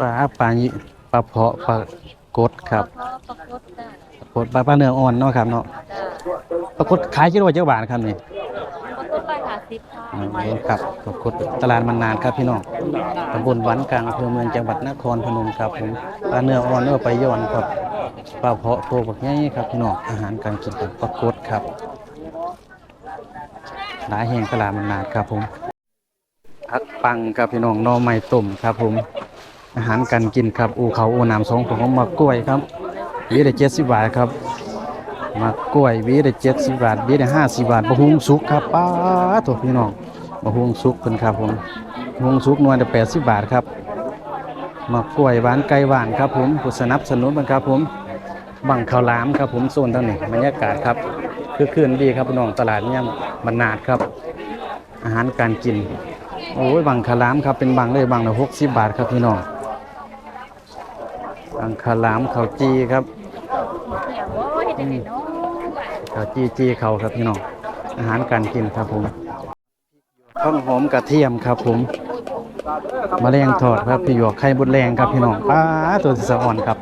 ปลาปลายิปลาเพาะปลากดครับเพราะปรากฏจ้ะปลากดปลาปลาเนื้ออ่อนเนาะครับเนาะจ้ะปลากดขายกิโลเจ้าบาทครับนี่ปรากฏไปหาสิบค่ะอืมครับปลากดตลาดมันนานครับพี่น้องตำบลหวันกลางอำเภอเมืองจังหวัดนครพนมครับผมปลาเนื้ออ่อนเนื้อไปย่อนครับปลาเพาะโตบักใหญ่ครับพี่น้องอาหารการกินของปลากดครับหลายแห่งตลาดมันนานครับผมผักปังครับพี่น้องหน่อไม้ต้มครับผม อาหารการกินครับ อูเขาอูน้ำสองผมมากล้วยครับวีได้เจ็ดสิบบาทครับมากล้วยวีได้เจ็ดสิบบาทวีได้ห้าสิบบาทบะฮุงสุกครับป้าตัวพี่น้องบะฮุงสุกเป็นครับผมบะฮุงสุกนวลได้แปดสิบบาทครับมากล้วยหวานไก่หวานครับผมผู้สนับสนุนเป็นครับผมบังข้าวหลามครับผมโซนทางนี้บรรยากาศครับคือคืนดีครับพี่น้องตลาดเนี่ยบรรนาดครับ อาหารการกินโอ้ยบังข้าวหลามครับเป็นบังเลยบังละหกสิบบาทครับพี่น้อง อังคาลามเขาวจีครับข้าะเขาวจีจีเขาครับพี่น้องอาหารการกินครับผมข้าวหอมกระเทียมครับผมมะเร็งทอดครับพี่หยวกไข่บดแรงครับพี่น้องป้าตัวสะอ่อนครับ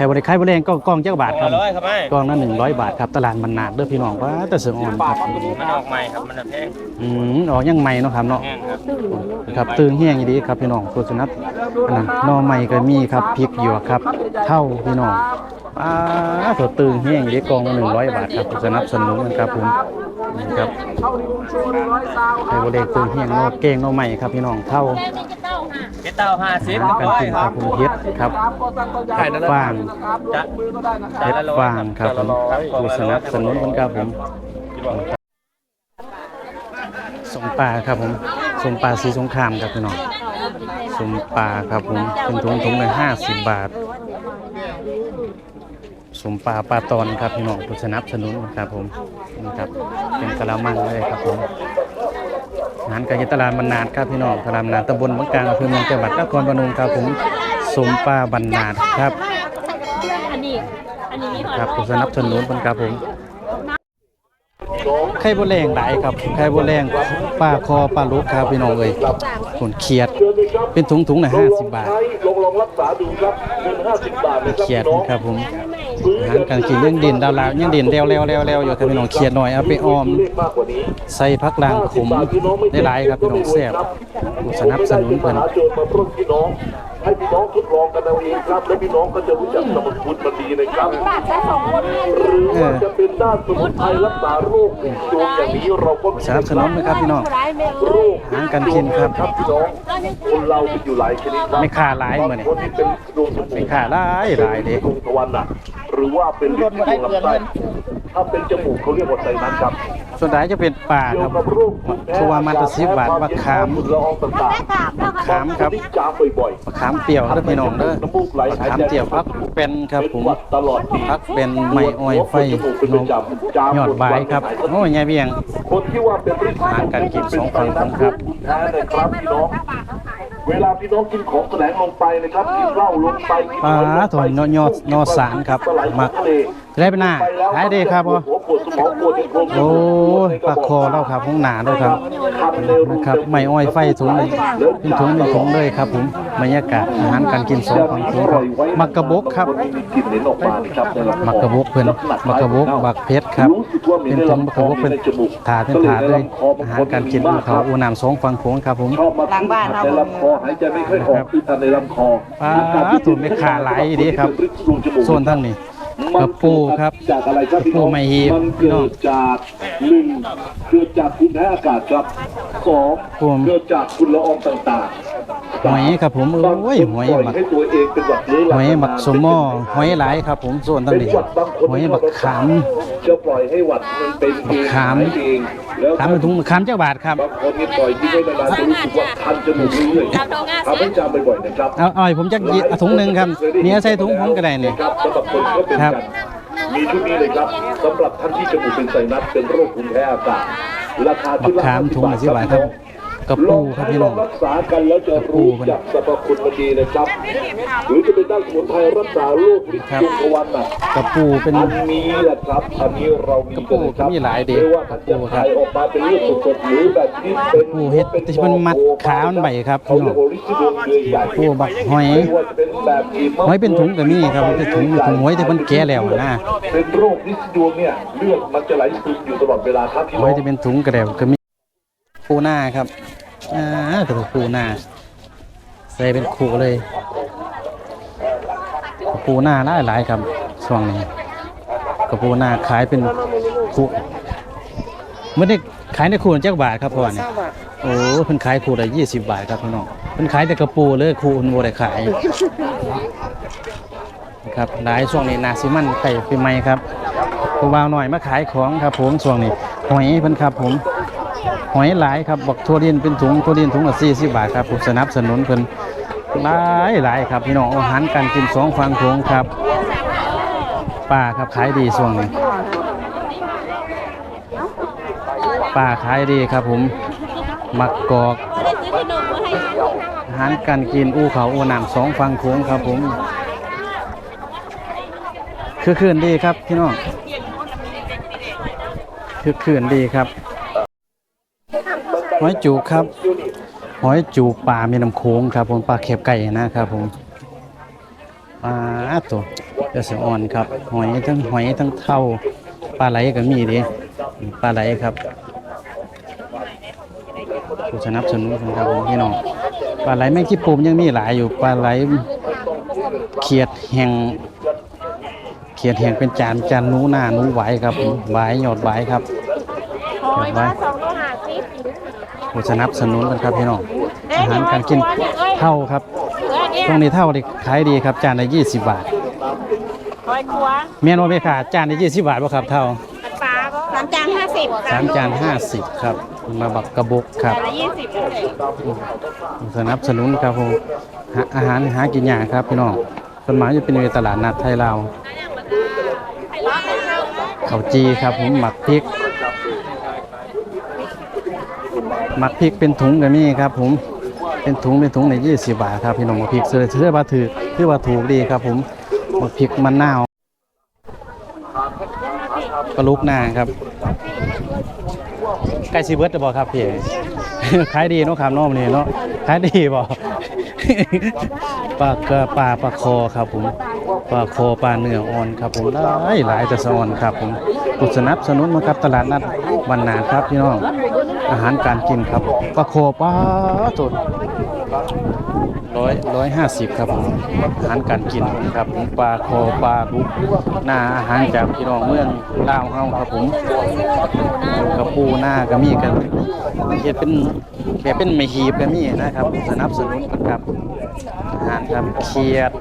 ไข่บดไข่บดแรงก็กล่องเจ้าบาทครับร้อยครับไอ้กล่องละหนึ่งร้อยบาทครับตลาดมันนาดเด้อพี่น้องป้าแต่สะอ่อนครับมันออกใหม่ครับมันแพงอืมออกยังใหม่เนาะครับเนาะแพงครับครับตื่นเฮี้ยงอีดีครับพี่น้องตัวสุนัขอันนั้นหนอใหม่ก็มีครับพริกหยวกครับเท่าพี่น้องอ่าตัวตื่นเฮี้ยงอีดีกองหนึ่งร้อยบาทครับสนับสนุนกันครับผมนี่ครับไอ้โบเด็กตื่นเฮี้ยงหนอเก้งหนอใหม่ครับพี่น้องเท่าแม่นี่จะ เต้าค่ะเจ็ดเต้าห้าสิบอาหารการกินครับผมเฮ็ดครับเฮ็ดฟางจะเฮ็ดฟางครับผมผู้สนับสนุนกันครับผมสมปลาครับผมสมปลาสีสงครามครับพี่น้องสมปลาครับผมเป็นถุงถุงละห้าสิบบาทสมปลาปลาตอนครับพี่น้องผู้สนับสนุนครับผมนี่ครับเป็นกะละมังเลยครับผม อาหารการกินตลาดบรรนาดครับพี่น้องตลาดบรรนาดตำบลบางกลางอำเภอเมืองจังหวัดนครพนมครับผมสมปลาบรรนาดครับอันนี้อันนี้มีหอยครับผู้สนับสนุนครับผมไข่บัวแรงหลายครับไข่บัวแรงปลาคอปลาลูกครับพี่น้องเอ้ยผลเขียด เป็นถุงถุงละห้าสิบบาทลองลองรักษาดูครับเงิน50บาทนะครับเขียดพี่น้องครับผมอา หารการกินยังดินดาวลาวยังดินเร็วเร็วเร็วเร็วอยู่ครับพี่น้องเขียดหน่อยเอาไปออม ใส่พักลางขมได้หลายครับพี่น้องแซ่บสนับสนุนเพิ่นหาโจรมาปล้นพี่น้องให้พี่น้องทดลองกันเอาเองครับ และพี่น้องก็จะรู้จักสมุนคุณมันดีนะครับ บาทละสองคนหรือว่าจะเป็นด้านสมุนไพรรักษาโรคผิวดวงอย่างนี้เราก็มีสนับสนุนนะครับพี่น้อง ร้ายแม่โรเอ้ยคอาหารการกินครับ ครับพี่น้องคนเรามีอยู่หลายชนิดครับ ไม่ค่าหลายมื้อนี้คนที่เป็นดวงสมองไม่ค่าหลายหลายเด้ ดวงตะวันน่ะหรือว่าเป็นลิ้นที่ดวงลำไส้ถ้าเป็นจมูกเขาเรียกว่าไซนัสครับ ส่วนใหญ่จะเป็นปลาเกี่คยรัวบกับโรคภูมิแพ้ทัวมันตะสิบบาทมะขามฝุ่นละอองต่างมะขามครับที่จามบ่อยมะขามเปรี้ยวเด้อพี่น้องเด้อน้ำมูกไหลมะขามเปรี้ยวพักเป็นครับผมหวัดตลอดปีพักเป็นไม้อ้อยไฟนกยอดบายครับโอ้ยยายเบียงคนที่ว่าเป็นฤทธิ์อาหารการกินสองฝั่งของครับแพ้นะครับพี่น้องเวลาพี่น้องกินของแสลงลงไปนะครับกินเหล้าลงไปกินปลาถอยนอยอดนอสารครับมักจะ ได้เป็นหน้าขายได้ครับพ่อหัวปวดสมองปวดเป็นโครงโอ้ยปลาคอเล่าครับของหนาด้วยครับนะครับไม่อ้อยไฟถุงเลยเป็นถุงเป็นถุงเลยครับ ผมบรรยากาศอาหารการกินสองฝั่งถุงครับมักกะบกครับนที่มีกลิ่นเหม็นออกมานะครับในลำคอมักกะบกเพิ่นมักกะบกบักเพชรครับ เป็นถุงมักกะบกเป็นถาดเป็นถาดเลยอาหารการกินของเขาอูน้ำสองฝั่งโขงครับผมชอบมาหลังบ้านในลำคอหายใจไม่ค่อยออกที่ทันในลำคอปลาถูกไม่ขาหลายดีครับส่วนท่าน นี่กระปูครับจากอะไรครับพี่น้องกระปูไม่หีบมันพี่น้เกิองดจากหนึ่งเกิดจากภูมิแพ้อากาศครับสองผมเกิดจากฝุ่นละอองต่างๆ หอยครับผมโอ้ยหอยบางคนปล่บักให้ตัวเองเป็นหวัดเรื้อหรังอยบักสมหม้อหอยหลายครับ ผมส่วนท่านเป็นนี่หวัดบางคนหอยบักขามจะปล่อยให้หวัดมันเป็นเองขามหยเองแล้วขามเป็นถุงขามเจ้าบาทครับบางคนนี่ปล่อยทิ้งไว้นานๆจะรู้สึกว่าคันจมูกเรื่อยๆทำให้จำบ่อยๆนะครับเอาเอาให้ผมจักหยิบเอาถุงหนึ่งครับเนี่ยใส่ถุงผมก็ได้นี่ครับสำหรับคนก็เป็นครับกันมีชุดนี้เลยครับสำหรับท่านที่จมูกเป็นไซนัสเป็นโรคภูมิแพ้อากาศราคาบัชุกดละขาม50ถุงละสิบบาทครับ กระปูครับพี่น้องรักษากันแล้วจะรู้จักสรรพคุณมันดีนะครับ หรือจะเป็นด้านสมุนไพรรักษาโรคลิ้นจุกวันน่ะกระปูเป็นอันนี้แหละครับอันนี้เรามีกันนะครับมีหลายเด็กไม่ว่าท่านจะถ่ายออกมาเป็นลูกสดๆหรือแบบที่เป็นปูเฮ็ดที่มันมัดขามันใบครับเขาพี่น้เรีอยงกว่าลิซิโดเกลือใหญ่ปูบักหอยไม่ว่าจะเป็นแบบอีมะหอยเป็นถุงก็มีครับเป็นถุงเป็นถุงหอยที่มันแก่แล้วนะเป็นโรคลิซิโดเนี่ยเลือดมันจะไหลซึมอยู่ตลอดเวลาครับพี่หน้ออยงที่เป็นถุงกระเดวก็มีปูหน้าครับ อ่าตัวปูหน้าใส่เป็นขู่เลยกระปูหน้าหลายหลายๆครับช่วงนี้กระปูหน้าขายเป็นขู่เมื่อได้ขายในขู่จักบาทครับพ่อเนี่ยโอ้เพิ่นขายขู่ละยี่สิบบาทครับพี่น้องเพิ่นขายแต่กระปูเลยขู่มันบ่ได้ขายครับหลายช่วงนี้นาซิมันไข่ปีใหม่ครับผู้บ่าวหน่อยมาขายของครับผมช่วงนี้หอยเพิ่นครับผม หอยหลายครับบอกทัวดินเป็นถุงทัวดินถุงละ40บาทครับผมสนับสนุนเพิ่นหลายหลายครับพี่น้องอาหารการกินสองฝั่งโขงครับป้าครับขายดีช่วงนี้ป้าขายดีครับผมมักกอกอาหารการกินอู้เขาอู้น้ำสองฝั่งโขงครับผมคือคืนดีครับพี่น้องคือคืนดีครับ หอยจูบครับ หอยจูบปลามีน้ำโขงครับผมปลาเข็บไก่นะครับผมปลาตัวเดี๋ยวสอ่อนครับ หอยทั้งหอยทั้งเท่าปลาไหลก็มีดิปลาไหลครับผู้สนับสนุนครับผมพี่น้องปลาไหลแมงที่ปูมยังมีหลายอยู่ปลาไหลเขียดแห่งเขียดแห่งเป็นจานจานหนูหน้าหนูไหวครับผมไหวหยอดไหวครับหอยมาสองโลห้าสิบ ผู้สนับสนุนกันครับพี่น้องอาหารการกินเท่าครับเออเนี่ยช่วงนี้เท่านี่ขายดีครับจานละ20บาทหอยครัวเมียนว่าไม่ขาดจานละ20บาทป่ะครับเท่าปลาสามจานห้าสิบสามจานห้าสิบครับมาบักกระบุกครับจานละยี่สิบเลยสนับสนุนครับผมหาอาหารหากินยากครับพี่น้องส่วนมากจะเป็นในตลาดนัดไทยลาวข้าวจีครับผมหมักพริก หมักพริกเป็นถุงก็มีครับผมเป็นถุงเป็นถุงใน20บบาทครับพี่น้องหมักพริกเสื้อเสื้อว่าถือเสื้อว่าถูกดีครับผมหมักพริกมะนนาวกระลุกหน้าครับใกล้ซีเบิร์ดจะบอกครับพี่ขายดีเนาะครับน้องนี่เนาะขายดีบ่ปลากระปลาปลาคอครับผมปลาคอปลาเนื้ออ่อนครับผมหลายหลายแต่สะอ่อนครับผม ผู้สนับสนุนมาครับตลาดนัดบรรนาครับพี่น้องอาหารการกินครับปลาคปลาสดร้อยร้อยห้าสิบครับผมอาหารการกินครับผมปลาคอปลาบุกหน้าอาหารจากพี่น้องเมืองลาวเฮาครับผมกระปูหน้ากระมีกันเฮ็ดเป็น แบบเป็นไม่หีบก็มีนะครับ สนับสนุนกันครับอาหารครับเขียด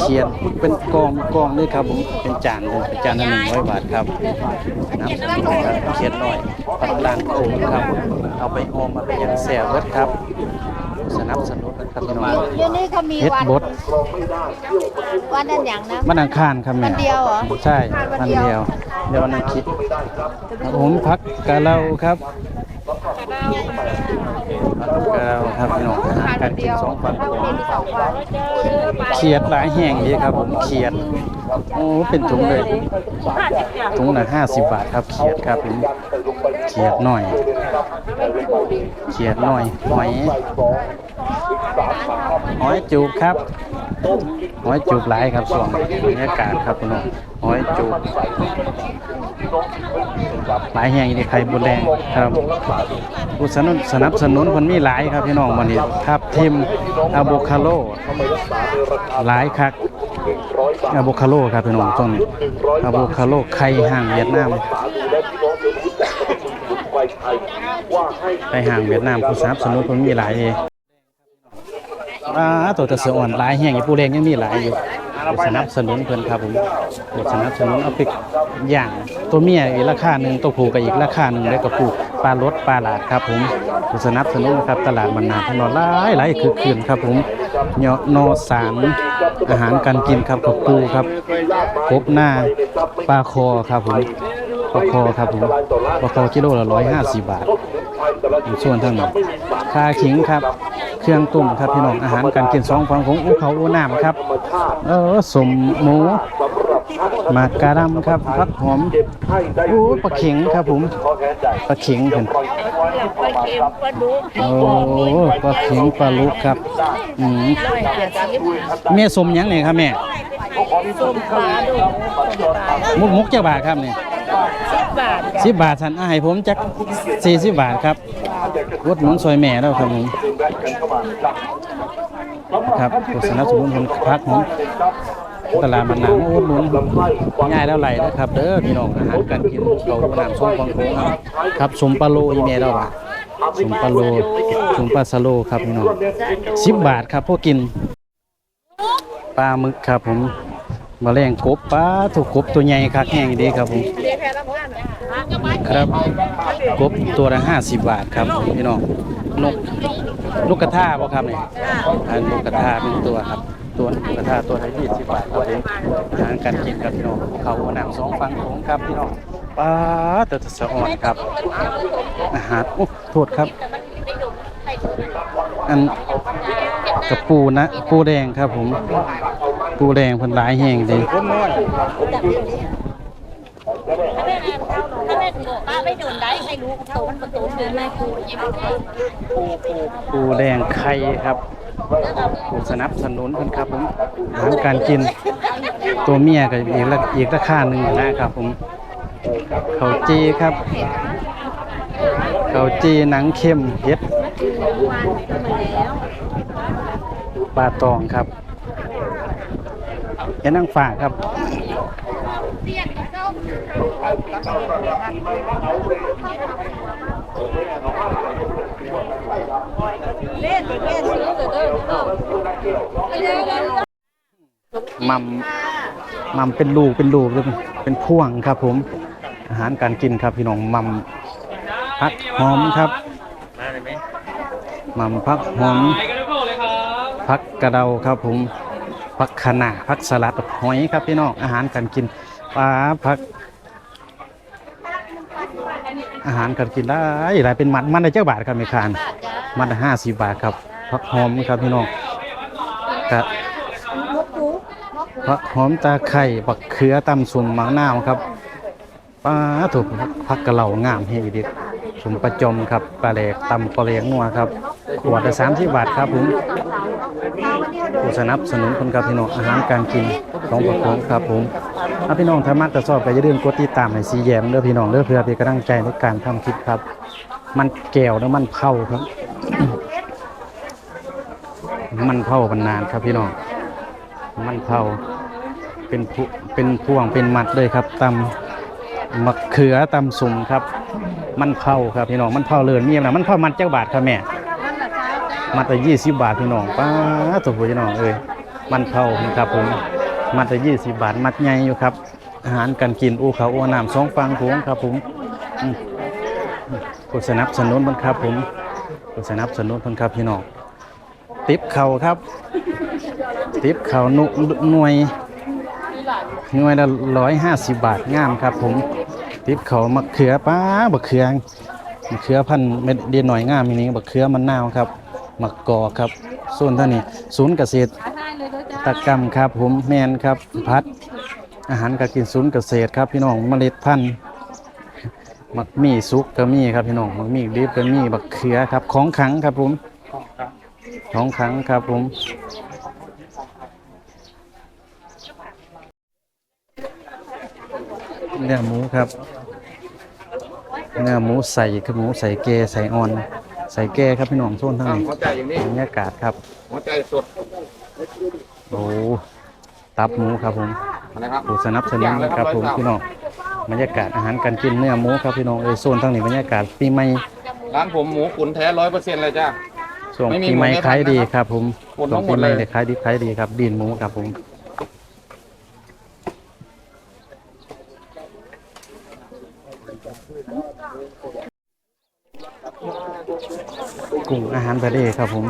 เขียดเป็นกองกองเลยครับผมเป็นจานเลยเป็นจานละหนึ่งร้อยบาทครับสนับสนุนครับเขียดหน่อยปักลานโอ่งครับ เอาไปออมมาเป็นย่างแซ่บเบิดครับ สนับสนุน ครับพี่น้อง เดี๋ยวนี้เขามีเฮ็ดวัน บด วันนั้นอย่างนะ มันอังคารครับแม่วันเดียวเหรอใช่วันเดียว เดี๋ยววันนั้นคิดครับผมพักกะเราครับพักกะเราครับพี่น้องอาหารการกินสองฝั่งโขงเขียดหลายแห่งดีครับผมเขียดโอ้เป็นถุงเลยถุงละห้าสิบบาทครับเขียดครับผมเขียดหน่อย เขียดหน่อยหอย หอยจูบครับหอยจูบหลายครับส่วนบรรยากาศครับพี่น้องหอยจูบหลายแห่งในไข่บุญแดงครับผู้สนับสนับสนุนคนมีหลายครับพี่น้องวันนี้ครับทีมอะโบคาโลหลายคักอะโบคาโลครับพี่น้องตรงนี้อะโบคาโลไข่ห่างเวียดนามไปห่างเวียดนามผู้สนับสนุนคนมีหลาย อ่าตัวตะเสืออ่อนหลายแห่งอยู่ปูแดงยังมีหลายอยู่สนับสนุนเพิ่นครับผมสนับสนุนเอาไปอย่างตัวเมียอีกราคาหนึ่งตัวผู้ก็อีกราคาหนึ่งแล้วก็ผู้ปลารสปลาหลาดครับผมสนับสนุนครับตลาดบรรนาถนนหลายหลายคือคืนครับผมเนาะนอสารอาหารการกินครับกับปูครับกบหน้าปลาคอครับผม ปลาคอครับผมปลาคอกิโลละ150บาทส่วนทางนี้คาขิงครับ เครื่องตุ่มครับพี่น้องอาหารการกินสองฝั่งของอูเขาอูน้ำครับ เออสมหมูหมากกะดำครับผักหอมโอ้ปลาเข็งครับผมปลาเข็งเห็นปลาเค็มปลาดุโอ้ปลาเข็งปลาลุกครับอืมร้อยเจ็ดสิบแม่สมหยังนี่ครับแม่ส้มปลาดุส้มปลามุกมุกเจ้าบาทครับนี่สิ บบาทสิบบาทสันอาให้ผมจักสี่สิบบาทครับวดหนุนซอยแม่แล้วครับผมครับผู้สนับสนุนคนพักผมตลาดมันหนังวดหนุนง่ายแล้วไหลนะครับ เด้อพี่น้องอาหารการกินเราหนังส้มปองโขงครับครับสมปลาโลอีเมลแล้วว่ะสมปลาโลสมปลาสโลครับพี่น้องสิบบาทครับพวกกินปลาหมึกครับผม มาแรงกบปลาถูกกบตัวใหญ่คักแห้งดีครับผมเรียกแค่ละพันครับกบตัวละห้าสิบบาทครับพี่น้องนกนกกระทาบ่ครับเนี่ยอันนกกระทาเป็นตัวครับตัวนกกระทาตัวละยี่สิบบาทครับผมอาหารการกินครับพี่น้องเขาหัวหนังสองฝั่งโขงครับพี่น้องปลาตะตะสะอ่อนครับอาหารโอ้โทษครับอันกระปูนะปูแดงครับผม ปูแดงเพันหลายแห้งดีถ้าแม่ถูกป้าไม่โดนได้ให้รู้ประตูมันประตูเดินแม่ครูยิ้มปูแดงไข่ครับผู้สนับสนุนเพิ่นครับผมอาหารการกิน ตัวเมียก็อีกละอีกราคาหนึ่งนะครับผมข้าวจีครับข้าวจีหนังเข้มเฮ็ดปลาตองครับ เฮ็ดนางฝากครับเล่นเล่นซื้อเด้อเด้อมัมมัมเป็นลูกเป็นลูกเลยเป็นพ่วงครับ ผม อาหารการกินครับพี่น้องมัมพักหอมครับมาเลยไหมมัมพักหอมพักกระเดาครับผม พักคะน้าพักสลัดหอยครับพี่น้องอาหารการกินปลาพัก อาหารการกินได้หลายเป็นมัดมันได้เจ้าบาทครับแม่คานมัดห้าสิบบาทครับพักหอมครับพี่น้องกะผักหอมตาไข่บักเขือตำสุ่มมะนาวครับป้าถูกผักกะเหล่างามเฮงอีดิสุ่มประจมครับปลาแหลกตำปลาแหลกงัวครับขวดละสามสิบบาทครับผม ผู้สนับสนุนคนครับพี่น้องอาหารการกินของประคองครับผมถ้าพี่น้องถ้ามักจะชอบก็อย่าลืมกดติดตามให้สีแยมเด้อพี่น้องเด้อเพื่อเป็นกำลังใจในการทำคลิปครับ มันแก้วแล้วมันเผาครับ มันเผามันนานครับพี่น้อง มันเผาเป็นผูเป็นพวงเป็นมัดเลยครับตำมะเขือตำสุ่มครับ มันเผาครับพี่น้องมันเผาเลินเมีอะมันเผามัดเจ้าบาทครับแม่ มัดละยี่สิบบาทพี่น้องป้าตัวพี่น้องเอ้ยมันเผาครับผมมัดละยี่สิบบาทมัดใหญ่อยู่ครับ อาหารการกินอูเขาอูน้ำสองฟังผงครับผมผู้สนับสนุนมันครับผมผู้สนับสนุนมันครับพี่น้องติบเข่าครับ ติบเข่าหนุหน่วยหน่วยละร้อยห้าสิบบาทงามครับผมติบเข่ามะเขือป้าบักเขือมะเขือพันเม็ดเดียนหน่อยงามมีนี้บักเขือมันนาวครับ มะกอครับส่วนท่านนี้ศูนย์เกษตรตะกรรมครับ ผมแมนครับพัด อาหารการกินศูนย์เกษตรครับ พี่น้องเมล็ดพันธุ์มักมีสุกก็มีครับพี่น้องมักมีดิบก็มีบักเขือครับ ของขังครับผมของขังครับผมเนื้อหมูครับเนื้อหมูใส่คือหมูใส่เกใส่อ่อน ใส่แกครับพี่น้องโซนทั้งนี้หัวใจอย่างนี้บรรยากาศครับ หัวใจสดโอ้ตับหมูครับผมนะครับผู้สนับสนุนครับผมพี่น้องบรรยากาศอาหารการกินเนื้อหมูครับพี่น้องเอยโซนทั้งนี้บรรยากาศปีใหม่ร้านผมหมูขุนแท้ร้อยเปอร์เซ็นต์เลยจ้าช่วงไม่มีปีใหม่หมูไม่ขายดีทำนะครับครับผมหมดช่วทั้งงหมปีดใหม่เลยเลยขายดีขายดีครับดีนหมูครับผมกุ้งอาหารทะเลครับผม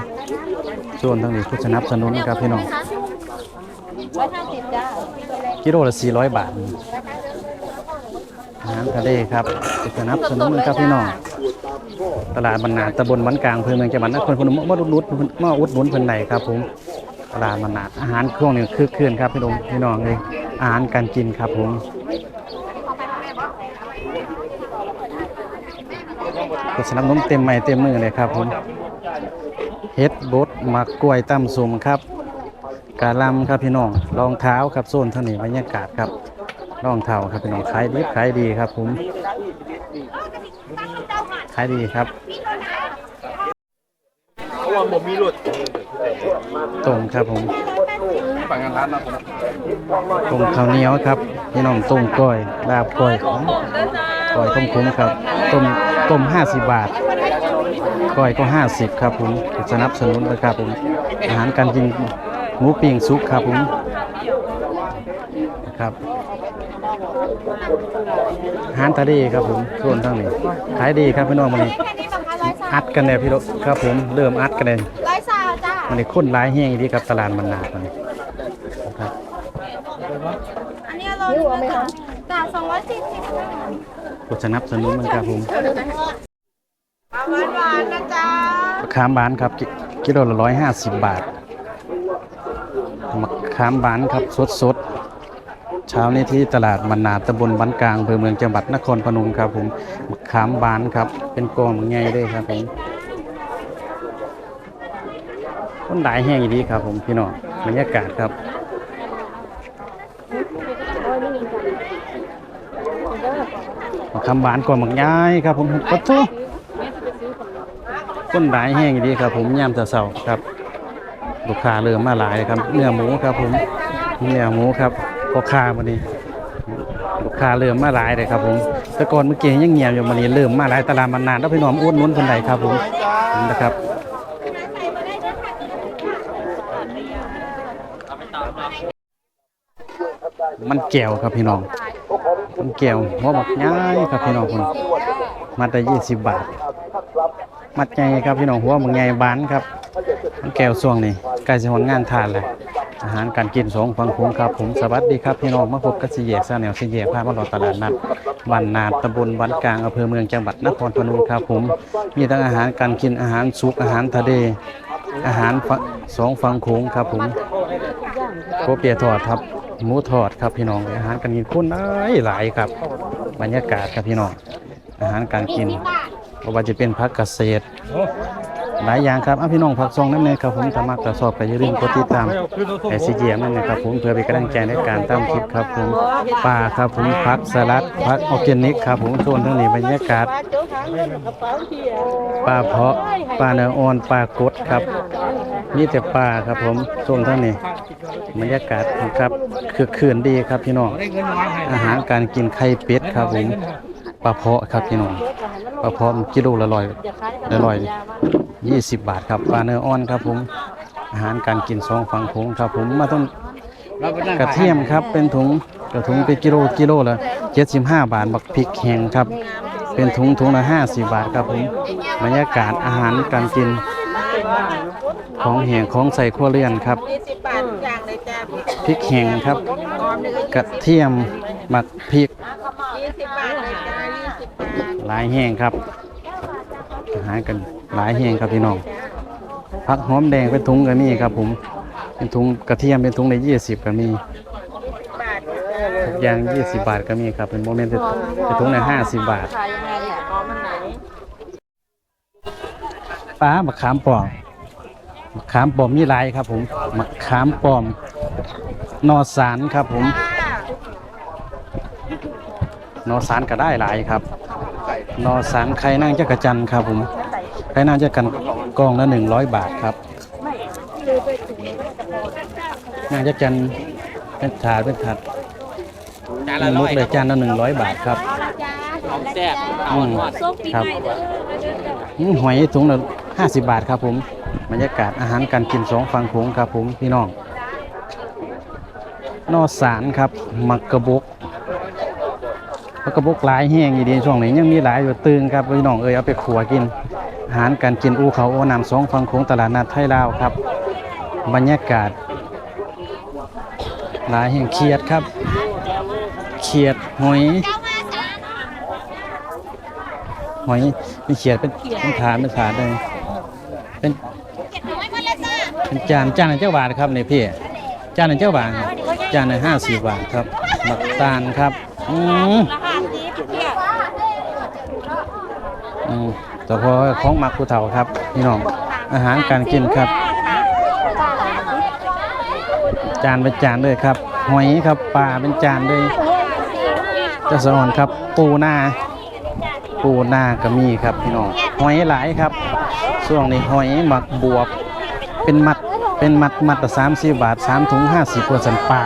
ส่วนทางนี้ผู้สนับสนุนครับพี่น้องร้ห้าสิบกิโลละ400 บาทอาหารทะเลครับผู้สนับสนุนครับพี่น้องตลาดบรรนาตำบลบ้านกลางอำเภอเมืองจังหวัดนครพนมมาอุดหนุนมาอุดหนุนเพิ่นไหนครับผมตลาดบรรนาอาหารช่วงนี้คือคืนครับพี่น้องพี่น้องเลยอาหารการกินครับผมก็สนับสนุนเต็มไม้เต็มมือเลยครับผม เฮ็ดบดหมักกล้วยตั้มซุมครับกาลำครับพี่น้องรองเท้าครับโซนเท่านี้บรรยากาศครับรองเท้าครับพี่น้องขายดีขายดีครับผมขายดีครับต้มครับผมฝั่งงานร้านนะผมต้มข้าวเหนียวครับพี่น้องต้มก้อยลาบก้อยของก้อยต้มคุ้มครับต้มต้ม50บาท ก้อยก็ 50 ครับผมสนับสนุนนะครับผมอาหารการกินหมูปิ้งซุปครับผมครับอาหารทะเลครับผมส่วนทั้งนี้ขายดีครับพี่น้องมันนี้แค่นี้บางคะร้อยสาวอัดกันเลยพี่น้องครับผมเริ่มอัดกันเลยร้อยสาวจ้ามันนี้คนร้ายแห้งดีครับตลาดมันนาดมันครับอันนี้โลนึงนะคะจ้าสองร้อยสี่สิบกดสนับสนุนมันครับผม หวานหวานนะจ๊ะมะขามบานครับกิโลละร้อยห้าสิบบาทมะขามบานครับสดสดๆเช้านี้ที่ตลาดมันนาตำบลบ้านกลางอำเภอเมืองจังหวัดนครพนมครับผมมะขามบานครับ เป็นกองใหญ่เลยครับผมคนหลายแห้งดีครับผมพี่น้องบรรยากาศครับมะขามหวานก่อนหมักย้ายครับผมปะทุก นหลายแห้งดีครับ ผมยามเสาครับ ลูกค้าเริ่มมาหลายครับเนื้อหมูครับ ผมเนื้อหมูครับพ่อคาวันนี้ ลูกค้าเริ่มมาหลายเลยครับ ผมแต่ก่อนเมื่อกี้ยังเงียบอยู่วันนี้เริ่มมาหลายตลาดมันนานแล้วพี่น้องอ้วนนุ่นคนใดครับ ผมนะครับมันแก้วครับพี่น้อง มันแก้วหัวบักย้ายครับพี่น้องคนมัดได้ยี่สิบบาท มัดใหญ่ครับพี่น้องหัวบักใหญ่บานครับแก้วช่วงนี้ใกล้จะหอนงานทานแล้วอาหารการกินสองฝั่งโขงครับผมสวัสดีครับพี่น้องมาพบกับสีแยกซาแนวสีแยกพามาหลอดตลาดนัดวันนาตำบลวันกลางอำเภอเมืองจังหวัดนครพนมครับผมมีทั้งอาหารการกินอาหารสุกอาหารทะเลอาหารฟังสองฝั่งโขงครับผมโคเปียทอดครับหมูทอดครับพี่น้องอาหารการกินคนหลายหลายครับ บรรยากาศครับพี่น้องอาหารการกิน บ่ว่าจะเป็นพักเกษตร หลายอย่างครับอะพี่น้องผักซองนั่นเองครับผมถ้ามากกระสอบไปยืมกดติดตามไอซีเจียมนั่นนะครับผมเพื่อเป็นกำลังใจในการตามคลิปครับผมปลาครับผมผักสลัดผักออร์แกนิกครับผมส่วนทั้งนี้บรรยากาศปลาเพาะปลาเนื้ออ่อนปลากดครับมีแต่ปลาครับผมส่วนทั้งนี้บรรยากาศครับคือคืนดีครับพี่น้องอาหารการกินไข่เป็ดครับผมปลาเพาะครับพี่น้อง ปลาเพาะกิโลละร้อยละร้อยยี่สิบบาทครับปลาเนื้ออ่อนครับผมอาหารการกินสองฝั่งโขงครับผมมาต้นกระเทียมครับเป็นถุงกระถุงเป็นกิโลกิโลละเจ็ดสิบห้าบาทบักพริกแห้งครับ เป็นถุงถุงละห้าสิบบาทครับผมบรรยากาศอาหารการกิน ของแห้งของใส่ครัวเรือนครับยี่สิบบาททุกอย่างเลยจ้าพริกแห้งครับหอมนี่ก็กระเทียมหมักพริก หลายแห้งครับอาหารกันหลายแห้งครับพี่น้องผักหอมแดงเป็นถุงก็มีครับ ผม เป็นถุงกระเทียมเป็นถุงในยี่สิบก็มีทุกอย่างยี่สิบบาทก็มีครับ เป็นโมเมนต์เป็นถุงในห้าสิบบาทปลามะขามป้อมมะขามป้อมมีหลายครับ ผมมะขามป้อมนอสารครับผมนอสารก็ได้หลายครับ นอสารไข่นางจักรจันทร์ครับผมไข่นางจักรจันทร์กล่องละหนึ่งร้อยบาทครับนางจักรจันทร์เป็นถาดเป็นถาดจานละร้มุอกยเลยจานละหนึ่งร้อยบาทครับของแซ่บอืมครับอืมหอยถุงละห้าสิบบาทครับผมบรรยากาศอาหารการกินสองฝั่งโขงครับผมพี่น้องนอสารครับมักกะบก มักกะบกหลายแห้งอยู่ดีช่วงนี้ยังมีหลายอยู่ตึงครับพี่น้องเอ้ยเอาไปขัวกินอาหารการกินอูเขาโอน้ำสองฝั่งโขงตลาดนัดไทยลาวครับ บรรยากาศ หลายแห่งเขียดครับ เขียดหอยหอยมีเขียดเป็นเป็นฐานเป็นฐานเลยเป็นเป็นจานจานเจ้าบาทครับนี่พี่จานเจ้าบาทจานละห้าสิบบาทครับหมักตาลครับอืม ราคาสิบเนี่ย อืม แต่พอของหมักผู้เฒ่าครับพี่น้องอาหารการกินครับ จานเป็นจานเลยครับหอยครับปลาเป็นจานเลยจะสอนครับปูหน้า ปูหน้าก็มีครับพี่น้องหอยหลายครับช่วงนี้หอยหมักบวบเป็นมัดเป็นมัดมัดละสามสิบบาทสามถุงห้าสิบกว่าสันปลา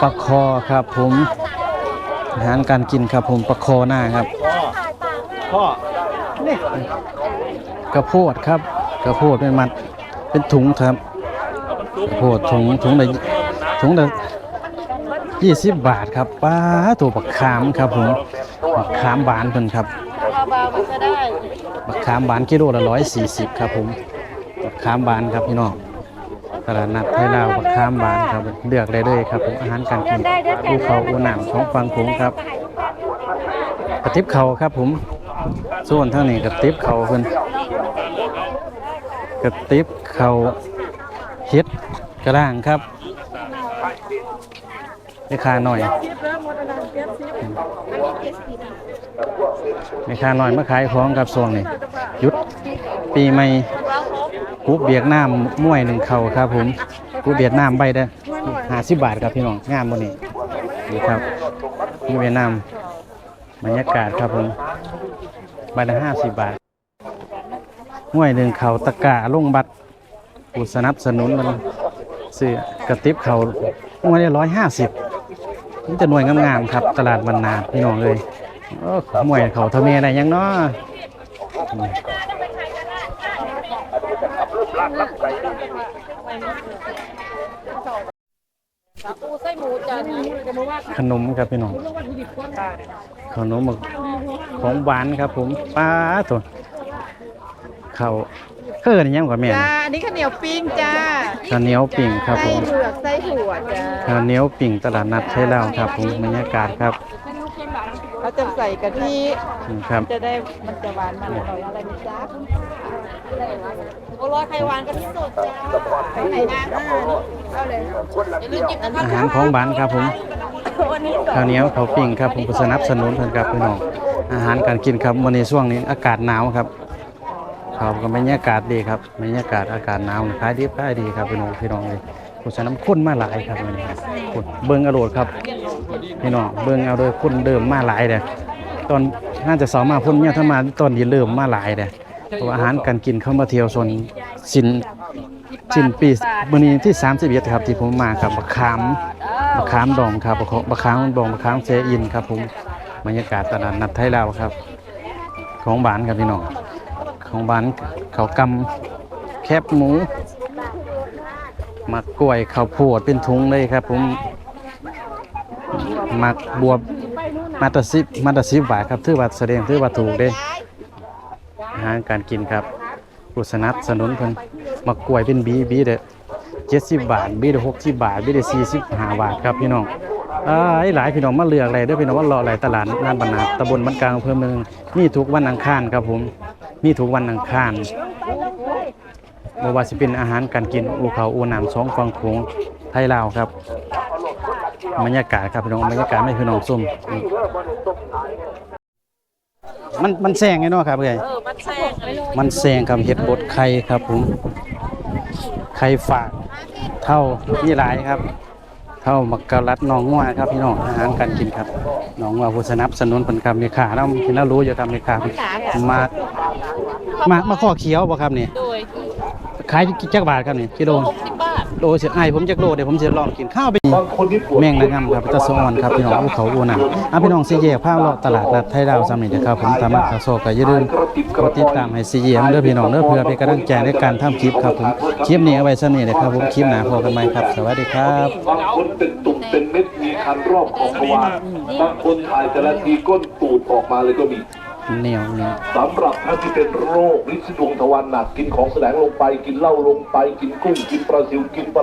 ปลาคอครับผมอาหารการกินครับผมปลาคอหน้าครับพ่อ กระโพดครับกระโพดเป็นมัดเป็นถุงครับกระโพดถุงถุงละถุงละยี่สิบบาทครับป้าตัวบักขามครับผมบักขามบานเพิ่นครับเบาๆมันก็ได้บักขามบานกิโลละร้อยสี่สิบครับผมบักขามบานครับพี่น้องตลาดนัดไทยลาวบักขามบานครับเลือกได้เลยครับผมอาหารการกินอูเขาอูหนามท้องฟังผมครับกระติบเขาครับผม ส่วนเท่านี้กระติบเขาเพิ่นกระติบเขาเฮ็ดกระด้างครับราคาหน่อยราคาหน่อยมาขายของกับส่วงนี่หยุดปีใหม่กูเบียกน้ำม่วยหนึ่งเข่าครับผมกูเบียกน้ำใบได้ห้าสิบบาทครับพี่น้องงามบนนี้นี่ครับกูเบียกน้ำบรรยากาศครับผม ใบละห้าสิบบาทห้วยหนึ่งเขาตะกาลงบัตรผู้สนับสนุนมันซื้อกระติบเขาห้วยได้ร้อยห้าสิบนี่จะหน่วยงามๆครับ ตลาดบรรนาพี่น้องเลยโอ้ห้วยเขาทะเมอะไรยังเนาะ ปูไส้หมูจานนี้จะมาว่าขนมครับพี่น้อง ขนมของหวานครับผมป้าตัวเขาเกิดยังกว่าแม่จ้าอันนี้ข้าวเหนียวปิ้งจ้าข้าวเหนียวปิ่งครับผไส้มเผือกไส้ถั่วจ้าข้าวเหนียวปิ่งตลาดนัดไทยลาวครับผมบรรยากาศครับเขาจะใส่กะทินี่ครับจะได้มันจะหวานมันอร่อยอะไรนะจ๊ะโอ้ยไข่หวานกันที่สุดจ้าไปไหนนะเอาหารของหวานครับผมข้าวเหนียวข้าวปิ้งครับผมสนับสนุนเพิ่นครับพี่น้องอาหารการกินครับวันนี้ช่วงนี้อากาศหนาวครับครับก็บรรยากาศดีครับบรรยากาศอากาศหนาวขายดีขายดีครับพี่น้องพี่น้องเลยผู้สนับคนมาหลายครับวันนี้คุณเบิ่งอโรดครับพี่น้องเบิ่งเอาโดยคนเดิมมาหลายเลยตอนน่าจะสอมาพุ่นเนี่ยถ้ามาตอนนี้เริ่มมาหลายเลยเพราะว่าอาหารการกินเข้ามาเที่ยวโซนสิน สิ้นปีมื้อนี้ที่31ครับที่ผมมาครับบักขามมะขามดองครับมะขามมะขามดองมะขามเซอินครับผมบรรยากาศตลาดนัดไทยลาวครับ ของบ้านครับพี่น้องของบ้านเขากำแคบหมูมักกล้วยข้าวโพดเป็นถุงเลยครับ ผมมักบวบมาตสิบมาตสิบบาทครับถือว่าแสดงถือว่าถูกเด้อาหารการกินครับผู้สนับสนุนเพิ่น มักล้วยเป็นบีบีเด้อเจ็ดสิบบาทบีได้หกสิบบาทบีได้สี่สิบห้าบาทครับพี่น้องอ่าหลายพี่น้องมาเลือกอะไรเด้วยพี่น้องว่ารออะไรตลาดนัดบรรณาตำบลบ้านกลางอำเภอเมืองมีทุกวันอังคารครับผมมีทุกวันอังคารบว่าสิเป็นอาหารการกินอูเขาอูน้ำสองฟังโขงไทยลาวครับบรรยากาศครับพี่น้องบรรยากาศไม่พี่น้องส้ม มันมันแซงไงเนาะครับเอ้ยเออมันแซงเลยมันแซงกับเห็ดบดไข่ครับผมไข่ฝากเท่านี่หลายครับ เท่ามักกะลัดหนองงัวครับพี่น้องอาหารการกินครับหนองงัวผู้สนับสนุนผลครับมีขาเราพี่น้ารู้อยู่ครับมีขามามามาข้อเขียวบ่ครับนี่โดยขายจักบาทครับนี่กิโลหกสิบบาท โลเสียไอผมจักโลเดี๋ยวผมจะลองกินข้าวไปบางคนที่ปวดแม่งนะครับครับตะสะอนครับพี่น้องภูเขาอูน่ะอะพี่น้องซีเย่ผ้าเลาะตลาดนัดไทยดาวซ้ำนี่นะครับผมทำมาโซก็อย่าลืมกดติดตามให้ซีเย่เด้อพี่น้องเด้อเพื่อเป็นกำลังใจในการทำคลิปครับผมคลิปนี้เอาไว้ซ้ำนี่นะครับผมคลิปหนาพบกันใหมครับ สวัสดีครับบางคนเป็นตุ่มเป็นเม็ดมีคันรอบของทวารบางคนถ่ายแต่ละทีก้นตูดออกมาเลยก็มี เหนียวเนียสำหรับท่านที่เป็นโรคลินดวงทวารหนักกินของแสลงลงไปกินเหล้าลงไปกินกุ้งกินปลาซิวกินปลา